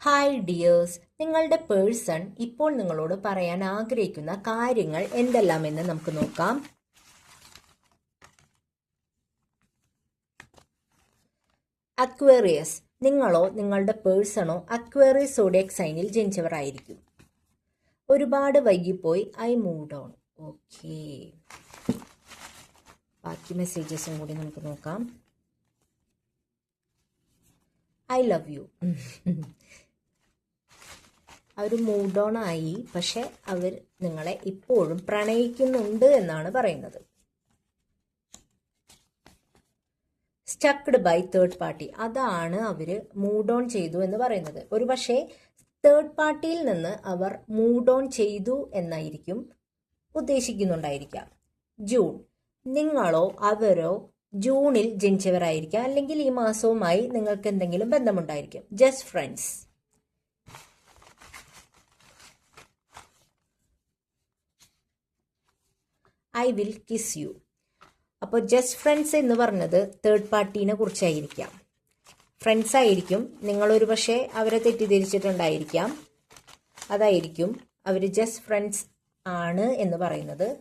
Hi dears നിങ്ങളുടെ person ഇപ്പോൾ നിങ്ങളോട് പറയാൻ ആഗ്രഹിക്കുന്ന കാര്യങ്ങൾ എന്തെല്ലാമെന്ന് നമുക്ക് നോക്കാം. അക്വേറിയസ് നിങ്ങളോ നിങ്ങളുടെ പേഴ്സണോ അക്വേറിയസ് സോഡിയക് സൈനിൽ ജനിച്ചവരായിരിക്കും ഒരുപാട് വൈകിപ്പോയി. ഐ മൂവ് ഓൺ ഓക്കെ ബാക്കി മെസ്സേജസും കൂടി നമുക്ക് നോക്കാം. ഐ ലവ് യു അവർ മൂഡ് ഓൺ ആയി. പക്ഷെ അവർ നിങ്ങളെ ഇപ്പോഴും പ്രണയിക്കുന്നുണ്ട് എന്നാണ് പറയുന്നത്. സ്റ്റക്ഡ് ബൈ തേർഡ് പാർട്ടി അതാണ് അവർ മൂഡ് ഓൺ ചെയ്തു എന്ന് പറയുന്നത്. ഒരു പക്ഷേ തേർഡ് പാർട്ടിയിൽ നിന്ന് അവർ മൂഡ് ഓൺ ചെയ്തു എന്നായിരിക്കും ഉദ്ദേശിക്കുന്നുണ്ടായിരിക്കാം. ജൂൺ നിങ്ങളോ അവരോ ജൂണിൽ ജനിച്ചവരായിരിക്കാം. അല്ലെങ്കിൽ ഈ മാസവുമായി നിങ്ങൾക്ക് എന്തെങ്കിലും ബന്ധമുണ്ടായിരിക്കും. Just friends I will kiss you. അപ്പോൾ ജസ്റ്റ് ഫ്രണ്ട്സ് എന്ന് പറഞ്ഞത് തേർഡ് പാർട്ടീനെ കുറിച്ചായിരിക്കാം. ഫ്രണ്ട്സ് ആയിരിക്കും. നിങ്ങളൊരു പക്ഷേ അവരെ തെറ്റിദ്ധരിച്ചിട്ടുണ്ടായിരിക്കാം. അതായിരിക്കും അവർ ജസ്റ്റ് ഫ്രണ്ട്സ് ആണ് എന്ന് പറയുന്നത്.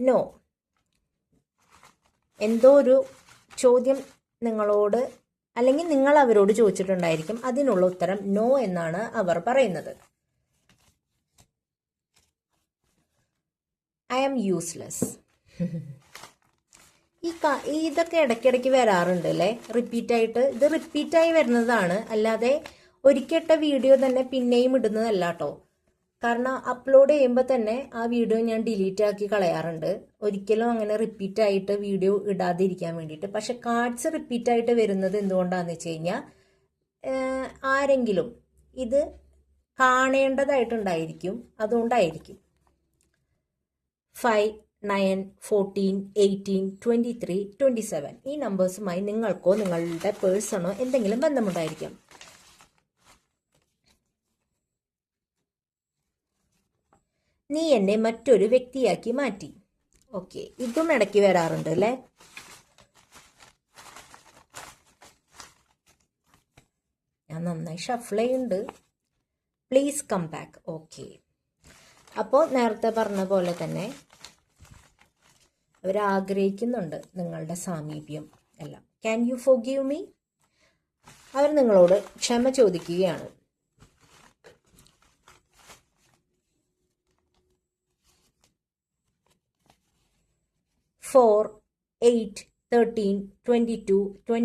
നോ. എന്തോ ഒരു ചോദ്യം നിങ്ങളോട് അല്ലെങ്കിൽ നിങ്ങൾ അവരോട് ചോദിച്ചിട്ടുണ്ടായിരിക്കും. അതിനുള്ള ഉത്തരം നോ എന്നാണ് അവർ പറയുന്നത്. ഐ ആം യൂസ്ലെസ് ഈ ക- ഇതൊക്കെ ഇടയ്ക്കിടയ്ക്ക് വരാറുണ്ട് അല്ലേ? റിപ്പീറ്റായിട്ട് ഇത് റിപ്പീറ്റായി വരുന്നതാണ്. അല്ലാതെ ഒരിക്കട്ട വീഡിയോ തന്നെ പിന്നെയും ഇടുന്നതല്ല കേട്ടോ കാരണം അപ്ലോഡ് ചെയ്യുമ്പോൾ തന്നെ ആ വീഡിയോ ഞാൻ ഡിലീറ്റ് ആക്കി കളയാറുണ്ട്. ഒരിക്കലും അങ്ങനെ റിപ്പീറ്റ് ആയിട്ട് വീഡിയോ ഇടാതിരിക്കാൻ വേണ്ടിയിട്ട്. പക്ഷെ കാർഡ്സ് റിപ്പീറ്റ് ആയിട്ട് വരുന്നത് എന്തുകൊണ്ടാണെന്ന് വെച്ച് കഴിഞ്ഞാൽ ആരെങ്കിലും ഇത് കാണേണ്ടതായിട്ടുണ്ടായിരിക്കും. അതുകൊണ്ടായിരിക്കും. Five nine fourteen eighteen twenty three twenty seven ഈ നമ്പേഴ്സുമായി നിങ്ങൾക്കോ നിങ്ങളുടെ പേഴ്സണോ എന്തെങ്കിലും ബന്ധമുണ്ടായിരിക്കും. നീ എന്നെ മറ്റൊരു വ്യക്തിയാക്കി മാറ്റി. ഓക്കെ ഇതും ഇടയ്ക്ക് വരാറുണ്ട് അല്ലേ? ഞാൻ നന്നായി shuffle please come back okay. അപ്പോൾ നേരത്തെ പറഞ്ഞ പോലെ തന്നെ അവർ ആഗ്രഹിക്കുന്നുണ്ട് നിങ്ങളുടെ സാമീപ്യം എല്ലാം. ക്യാൻ യു ഫോഗീവ് മീ അവർ നിങ്ങളോട് ക്ഷമ ചോദിക്കുകയാണ്. Four eight thirteen twenty two twenty